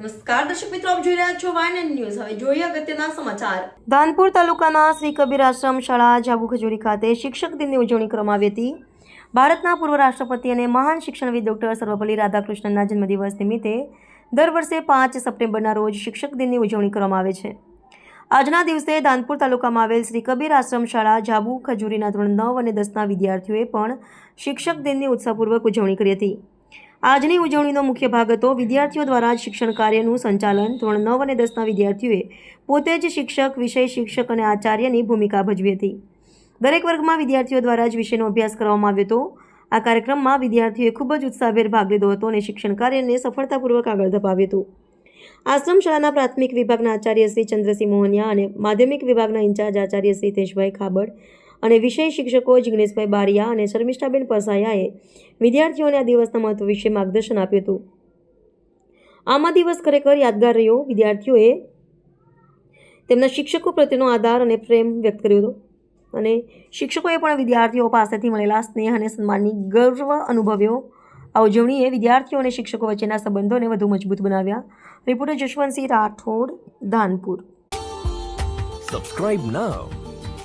નમસ્કાર, દર્શક મિત્રો, આપ જોઈ રહ્યા છો વાયન ન્યૂઝ. હવે જોઈએ અગત્યના સમાચાર. ધાનપુર તાલુકાના શ્રી કબીર આશ્રમ શાળા જાબુ ખજૂરી ખાતે શિક્ષક દિનની ઉજવણી કરવામાં આવી હતી. ભારતના પૂર્વ રાષ્ટ્રપતિ અને મહાન શિક્ષણવિદ ડોક્ટર સર્વપલ્લી રાધાકૃષ્ણનના જન્મદિવસ નિમિત્તે દર વર્ષે પાંચ સપ્ટેમ્બરના રોજ શિક્ષક દિનની ઉજવણી કરવામાં આવે છે. આજના દિવસે ધાનપુર તાલુકામાં આવેલ શ્રી કબીર આશ્રમ શાળા જાબુ ખજૂરીના ધોરણ નવ અને દસના વિદ્યાર્થીઓએ પણ શિક્ષક દિનની ઉત્સાહપૂર્વક ઉજવણી કરી હતી. આજની ઉજવણીનો મુખ્ય ભાગ હતો વિદ્યાર્થીઓ દ્વારા શિક્ષણ કાર્યનું સંચાલન. ધોરણ નવ અને દસના વિદ્યાર્થીઓએ પોતે જ શિક્ષક, વિષય શિક્ષક અને આચાર્યની ભૂમિકા ભજવી હતી. દરેક વર્ગમાં વિદ્યાર્થીઓ દ્વારા જ વિષયનો અભ્યાસ કરવામાં આવ્યો હતો. આ કાર્યક્રમમાં વિદ્યાર્થીઓએ ખૂબ જ ઉત્સાહભેર ભાગ લીધો હતો અને શિક્ષણ કાર્યને સફળતાપૂર્વક આગળ ધપાવ્યું હતું. આશ્રમ શાળાના પ્રાથમિક વિભાગના આચાર્ય શ્રી ચંદ્રસિંહ મોહનિયા અને માધ્યમિક વિભાગના ઇન્ચાર્જ આચાર્ય શ્રી તેજભાઈ ખાબડ અને વિષય શિક્ષકો જિગ્નેશભાઈ બારિયા અને શર્મિષ્ઠાબેન પસાયાએ વિદ્યાર્થીઓને આ દિવસના મહત્વ વિશે માર્ગદર્શન આપ્યું હતું. આમ દિવસ ખરેખર યાદગાર રહ્યો. વિદ્યાર્થીઓએ તેમના શિક્ષકો પ્રત્યેનો આધાર અને પ્રેમ વ્યક્ત કર્યો હતો અને શિક્ષકોએ પણ વિદ્યાર્થીઓ પાસેથી મળેલા સ્નેહ અને સન્માનની ગર્વ અનુભવ્યો. આ ઉજવણીએ વિદ્યાર્થીઓ અને શિક્ષકો વચ્ચેના સંબંધોને વધુ મજબૂત બનાવ્યા. Reporter Jashvantsinh Rathod Dhanpur Subscribe now